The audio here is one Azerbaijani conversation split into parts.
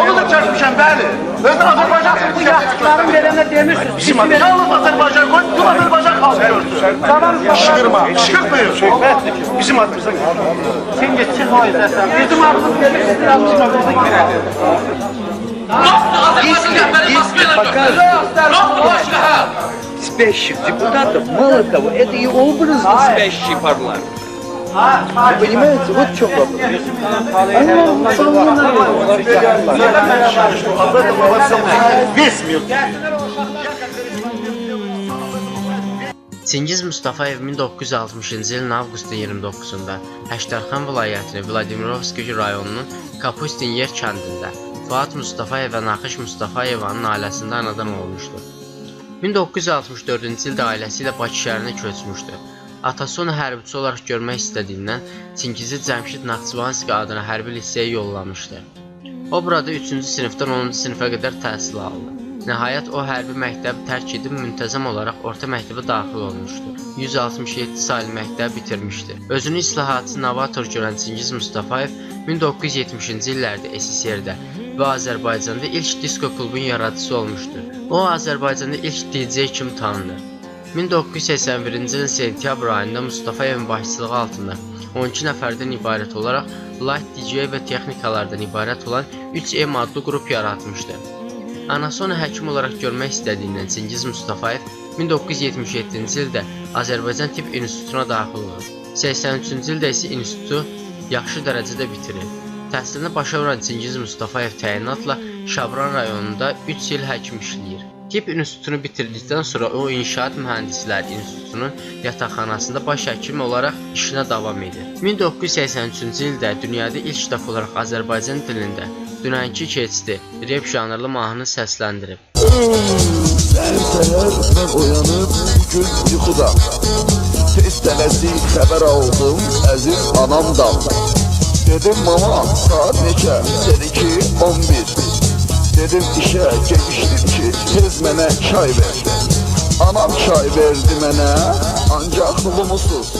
Onu da çəkmişəm, bəli. Özü Azərbaycan Bu yaşlıların verene demişsiniz. Bizim adı yalnız Azərbaycan qoy, bu Azərbaycan xalqı görsün. Tamam. Qışqırma, qışqırtmayın. Söhbətdir ki, bizim adımıza gəlir. Şimdi çık o yüzden. Bizim aklımız demişsiniz. Yanlışımızı girelim. спящих депутатов, мало того, это и образно спящий парламент. Вы понимаете, вот в чем вопрос. Об этом мы во всем знаем. Весь мир. Çingiz Mustafayev 1960-cı ilin avqustun 29-da Həştərxan vilayətinin Vladimirovski rayonunun Kapustin yer kəndində Fuad Mustafayev və Naxış Mustafayevanın ailəsində anadan olmuşdu. 1964-cü ildə ailəsi ilə Bakı şəhərinə köçmüşdü. Atası onu hərbiçi olaraq görmək istədiyindən Çingizi Cəmşid Naxçıvanski adına hərbi liseyə yollamışdı. O burada 3-cü sinifdən 10-cu sinifə qədər təhsil aldı. Nəhayət o hərbi məktəbi tərk edib müntəzəm olaraq orta məktəbə daxil olmuşdu. 167 saylı məktəbi bitirmişdi. Özünü islahatçı novator görən Çingiz Mustafayev 1970-ci illərdə SSR-də və Azərbaycanda ilk disko klubun yaradıcısı olmuşdu. O Azərbaycanda ilk DJ kimi tanınır. 1981-ci ilin sentyabr ayında Mustafayevin başçılığı altında 12 nəfərdən ibarət olaraq Light DJ və texnikalardan ibarət olan 3M adlı qrup yaratmışdı. Anası onu həkim olaraq görmək istədiyindən Çingiz Mustafayev 1977-ci ildə Azərbaycan Tibb İnstitutuna daxil olur. 83-cü ildə isə institutu yaxşı dərəcədə bitirir. Təhsilini başa vuran Çingiz Mustafayev təyinatla Şabran rayonunda 3 il həkim işləyir. Tibb İnstitutunu bitirdikdən sonra o İnşaat Mühəndisləri İnstitutunun yataqxanasında baş həkim olaraq işinə davam edir. 1983-cü ildə dünyada ilk dəfə olaraq Azərbaycan dilində dünənki keçdi rep janrlı mahnını səsləndirib. Səhər səhər mən oyanıb gün yuxuda Tez tələsik xəbər aldım əziz anamdan Dedim mama saat neçə? Dedi ki 11 Dedim işə getmişdim ki tez mənə çay ver Anam çay verdi mənə ancaq limusuz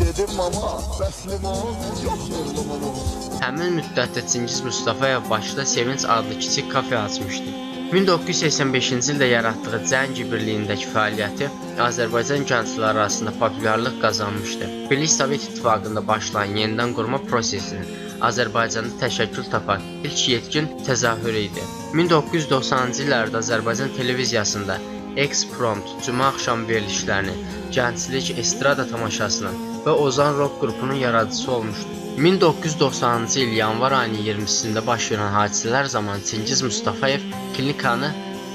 Dedim mama bəs limon yoxdur limonumuz Həmin müddətdə Çingiz Mustafayev Bakıda Sevinç adlı kiçik kafe açmışdı. 1985-ci ildə yaratdığı Cəngi birliyindəki fəaliyyəti Azərbaycan gəncləri arasında populyarlıq qazanmışdı. Birlik Sovet İttifaqında başlayan yenidən qurma prosesinin Azərbaycanda təşəkkül tapan ilk yetkin təzahürü idi. 1990-cı illərdə Azərbaycan televiziyasında X-Prompt, Cümə axşam verilişlərinin, Gənclik Estrada tamaşasının və Ozan Rock qrupunun yaradıcısı olmuşdu. 1990-cı il yanvar ayının 20-sində baş verən hadisələr zamanı Çingiz Mustafayev klinikanı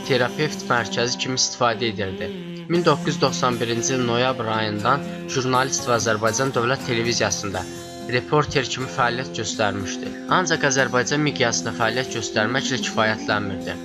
terapevt mərkəzi kimi istifadə edirdi. 1991-ci il noyabr ayından jurnalist və Azərbaycan Dövlət Televiziyasında reporter kimi fəaliyyət göstərmişdi. Ancaq Azərbaycan miqyasında fəaliyyət göstərməklə kifayətlənmirdi.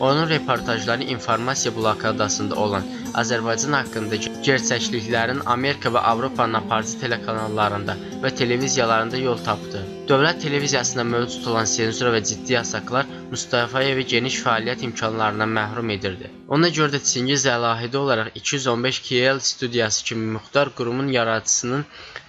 Onun reportajları informasiya blokadasında olan Azərbaycan haqqındakı gerçəkliklərin Amerika və Avropanın aparıcı telekanallarında və televiziyalarında yol tapdı. Dövlət televiziyasında mövcud olan senzura və ciddi yasaqlar Mustafayevi geniş fəaliyyət imkanlarından məhrum edirdi. Ona görə də Çingiz əlahidi olaraq 215 KL studiyası kimi muxtar qurumun yaradıcısının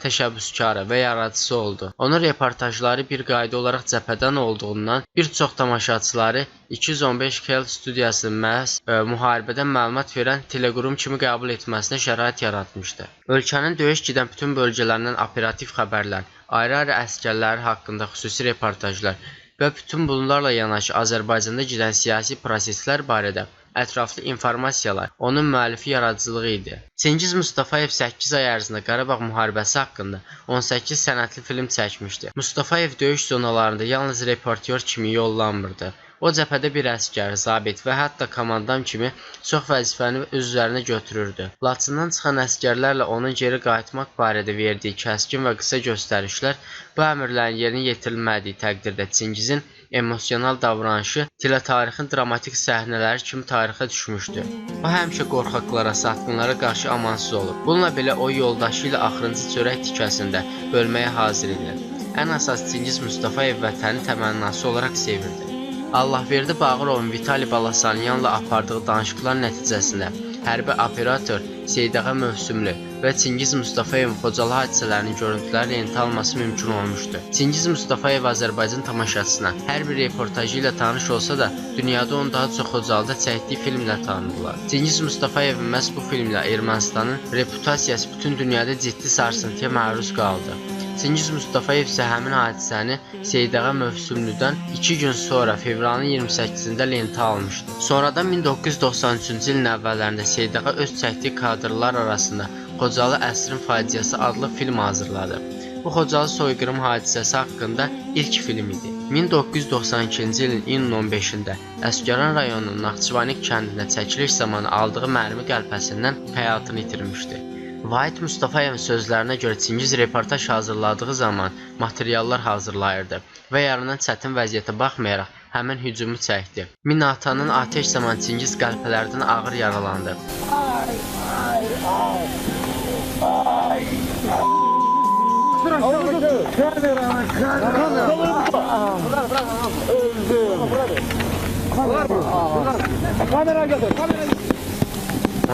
təşəbbüskarı və yaradıcısı oldu. Onun reportajları bir qayda olaraq cəbhədən olduğundan bir çox tamaşaçıları 215 KL studiyasının məhz e, müharibədən məlumat verən teleqrum kimi qəbul etməsinə şərait yaratmışdı. Ölkənin döyüş gedən bütün bölgələrindən operativ xəbərlər, ayrı-ayrı əsgərləri haqqında xüsusi reportajlar və bütün bunlarla yanaşı Azərbaycanda gedən siyasi proseslər barədə ətraflı informasiyalar onun müəllifi yaradıcılığı idi. Çingiz Mustafayev 8 ay ərzində Qarabağ müharibəsi haqqında 18 sənədli film çəkmişdi. Mustafayev döyüş zonalarında yalnız reportyor kimi yollanmırdı. O cəbhədə bir əsgər, zabit və hətta komandan kimi çox vəzifəni öz üzərinə götürürdü. Laçından çıxan əsgərlərlə onun geri qayıtmaq barədə verdiyi kəskin və qısa göstərişlər bu əmrlərin yerinə yetirilmədiyi təqdirdə Çingizin emosional davranışı teletarixin dramatik səhnələri kimi tarixə düşmüşdü. O həmişə qorxaqlara, satqınlara qarşı amansız olur. Bununla belə o yoldaşı ilə axırıncı çörək tikəsində bölməyə hazır idi. Ən əsas Çingiz Mustafayev vətəni təmənnası olaraq sevirdi. Allahverdi Bağırovun Vitali Balasanyanla apardığı danışıqlar nəticəsində hərbi operator Seydağa Mövsümlü və Çingiz Mustafayevin Xocalı hadisələrinin görüntüləri lentə alması mümkün olmuşdu. Çingiz Mustafayev Azərbaycan tamaşaçısına hər bir reportajı ilə tanış olsa da, dünyada onu daha çox Xocalıda çəkdiyi filmlə tanıdılar. Çingiz Mustafayev məhz bu filmlə Ermənistanın reputasiyası bütün dünyada ciddi sarsıntıya məruz qaldı. Çingiz Mustafayev isə həmin hadisəni Seydağa mövsümlüdən 2 gün sonra fevralın 28-də lentə almışdı. Sonradan 1993-cü ilin əvvəllərində Seydağa öz çəkdiyi kadrlar arasında Xocalı əsrin faciəsi adlı film hazırladı. Bu Xocalı soyqırım hadisəsi haqqında ilk film idi. 1992-ci ilin iyunun 15-də Əsgəran rayonunun Naxçıvanik kəndində çəkiliş zamanı aldığı mərmi qəlpəsindən həyatını itirmişdi. Vahid Mustafayevin sözlərinə görə Çingiz reportaj hazırladığı zaman materiallar hazırlayırdı və yaranan çətin vəziyyətə baxmayaraq həmin hücumu çəkdi. Minatanın atəş zamanı Çingiz qəlpələrdən ağır yaralandı.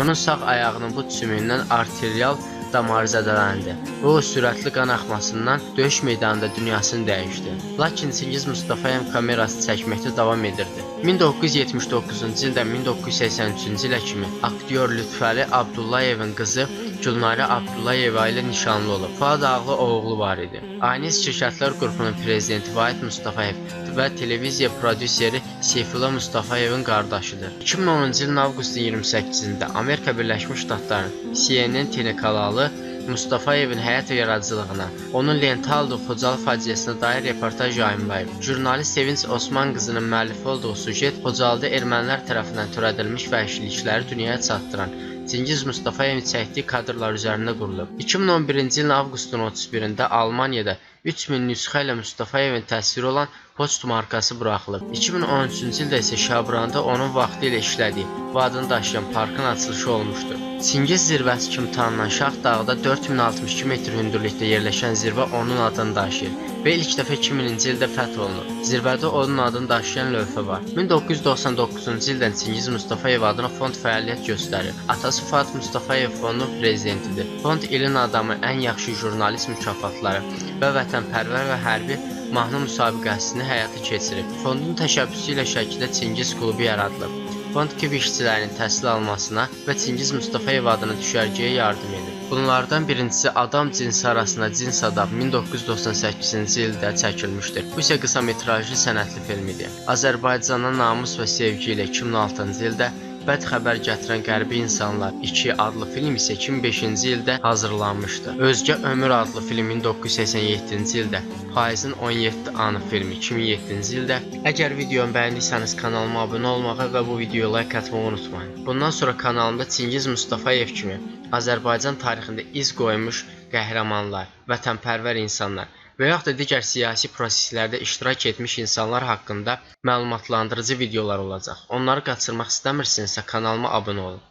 Onun sağ ayağının bu sümüyündən arterial damarı zədələndi. O sürətli qan axmasından döyüş meydanında dünyasını dəyişdi. Lakin Çingiz Mustafayev kamerası çəkməkdə davam edirdi. 1979-cu ildən 1983-cü ilə kimi aktyor Lütfəli Abdullayevin qızı Gülnarə Abdullayeva ilə nişanlı olub. Fuad adlı oğlu var idi. Aynes Şirkətlər qrupunun prezidenti Vahid Mustafayev və televiziya prodüseri Seyfullah Mustafayevin qardaşıdır. 2010-cu ilin avqustun 28-də Amerika Birləşmiş Ştatlarının CNN telekanalı Mustafayevin həyat yaradıcılığına, onun lentə aldığı Xocalı faciəsinə dair reportaj yayımlayıb. Jurnalist Sevinç Osman qızının müəllifi olduğu sujet Xocalıda ermənilər tərəfindən törədilmiş vəhşilikləri dünyaya çatdıran Çingiz Mustafayevin çəkdiyi kadrlar üzərində qurulub. 2011-ci ilin avqustun 31-də Almaniyada 3000 nüsxə ilə Mustafayevin təsviri olan poçt markası buraxılıb. 2013-cü ildə isə Şabranda onun vaxtı ilə işlədiyi və adını daşıyan parkın açılışı olmuşdu. Çingiz zirvəsi kimi tanınan Şax dağda 4062 metr hündürlükdə yerləşən zirvə onun adını daşıyır və ilk dəfə 2000-ci ildə fəth olunub. Zirvədə onun adını daşıyan lövhə var. 1999-cu ildən Çingiz Mustafayev adına fond fəaliyyət göstərir. Atası Fuad Mustafayev fondun prezidentidir. Fond ilin adamı, ən yaxşı jurnalist mükafatları və vətənpərvər və hərbi mahnı müsabiqəsini həyata keçirib. Fondun təşəbbüsü ilə Şəkidə Çingiz klubu yaradılıb. Fond KİV işçilərinin təhsil almasına və Çingiz Mustafayev adına düşərgəyə yardım edir. Bunlardan birincisi Adam cinsi arasında cins adam 1998-ci ildə çəkilmişdir. Bu isə qısa metrajlı sənətli film idi. Azərbaycana namus və sevgi ilə 2006-cı ildə Bəd xəbər gətirən qərbi insanlar 2 adlı film isə 2005-ci ildə hazırlanmışdı. Özgə ömür adlı film 1987-ci ildə, Payızın 17 anı filmi 2007-ci ildə. Əgər videomu bəyəndiysəniz kanalıma abunə olmağı və bu videoya like atmağı unutmayın. Bundan sonra kanalımda Çingiz Mustafayev kimi Azərbaycan tarixində iz qoymuş qəhrəmanlar, vətənpərvər insanlar və yaxud da digər siyasi proseslərdə iştirak etmiş insanlar haqqında məlumatlandırıcı videolar olacaq. Onları qaçırmaq istəmirsinizsə kanalıma abunə olun.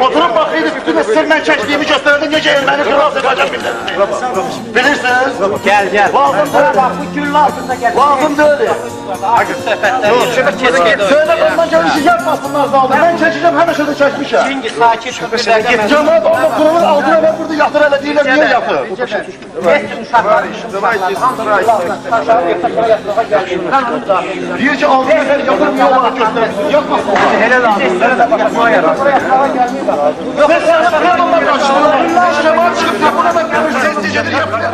Oturup bakıydı bütün ısırmen çektiğimi gösterdi nece Ermeni kral sıkacak milletini. Bilirsiniz. Gel gel. Lazım Bak değil. bu gel. Lazım değil. Yok şimdi kesin Söyle bundan gelişi yapmasınlar zaten. Ben çekeceğim her şeyde çekmişim. Çünkü sakin tübülerde... Cemaat onu kurulun altına ben burada yatır hele değil, niye yatır? Diyor ki altına her yatırmıyor bana göstermişsin. Yapmasınlar. Hele de anlayın. Hele de bakasına yarar. Yok sen sen onlarla karşılığında. Cemaat çıkıp yapına bakıyormuş. Sessizcedir yapıyor.